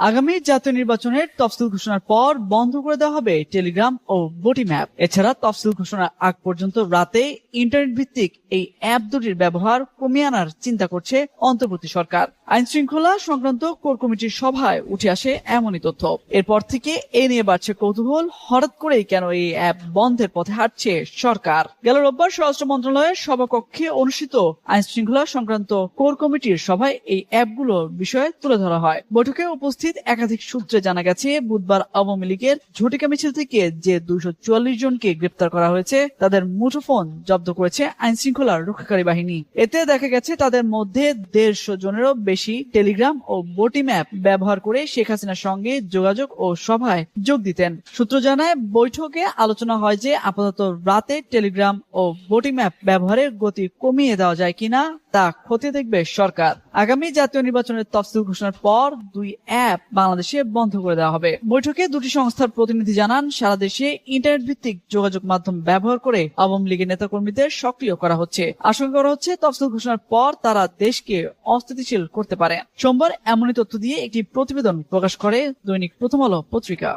আগামী জাতীয় নির্বাচনের তফসিল ঘোষণার পর বন্ধ করে দেওয়া হবে টেলিগ্রাম ও বটি ম্যাপ। এছাড়া তফসিল ঘোষণার আগ পর্যন্ত রাতে ইন্টারনেট ভিত্তিক এই অ্যাপ দুটির ব্যবহার কমিয়ে আনার চিন্তা করছে অন্তর্বর্তী সরকার। আইন শৃঙ্খলা সংক্রান্ত কোর কমিটির সভায় উঠে আসে এমনই তথ্য। এরপর থেকে এ নিয়ে বাড়ছে কৌতূহল। হঠাৎ করেই কেন এই অ্যাপ বন্ধের পথে হাঁটছে সরকার? গেল রোববার স্বরাষ্ট্র মন্ত্রণালয়ের সভাকক্ষে অনুষ্ঠিত আইন শৃঙ্খলা সংক্রান্ত কোর কমিটির সভায় এই অ্যাপগুলোর বিষয়ে তুলে ধরা হয়। বৈঠকে উপস্থিত একাধিক সূত্রে জানা গেছে, বুধবার আওয়ামী লীগের ঝটিকা মিছিল থেকে যে দুইশো চুয়াল্লিশ জনকে গ্রেপ্তার করা হয়েছে, তাদের মুঠোফোন জব্দ করেছে আইন শৃঙ্খলার রক্ষাকারী বাহিনী। এতে দেখা গেছে, তাদের মধ্যে দেড়শো জনেরও বেশি টেলিগ্রাম ও বটি ম্যাপ ব্যবহার করে শেখ হাসিনার সঙ্গে যোগাযোগ ও সভায় যোগ দিতেন। সূত্র জানায়, বৈঠকে আলোচনা হয় যে আপাতত রাতে টেলিগ্রাম ও বটি ম্যাপ ব্যবহারের গতি কমিয়ে দেওয়া যায় কিনা তা খতিয়ে দেখবে সরকার। আগামী জাতীয় নির্বাচনের তফসিল ঘোষণার পর দুই অ্যাপ বাংলাদেশে বন্ধ করে দেওয়া হবে। বৈঠকে দুটি সংস্থার প্রতিনিধি জানান, সারা দেশে ইন্টারনেট ভিত্তিক যোগাযোগ মাধ্যম ব্যবহার করে আওয়ামী লীগের নেতাকর্মীদের সক্রিয় করা হচ্ছে। আশঙ্কা করা হচ্ছে, তফসিল ঘোষণার পর তারা দেশকে অস্থিতিশীল করতে পারে। সোমবার এমনই তথ্য দিয়ে একটি প্রতিবেদন প্রকাশ করে দৈনিক প্রথম আলো পত্রিকা।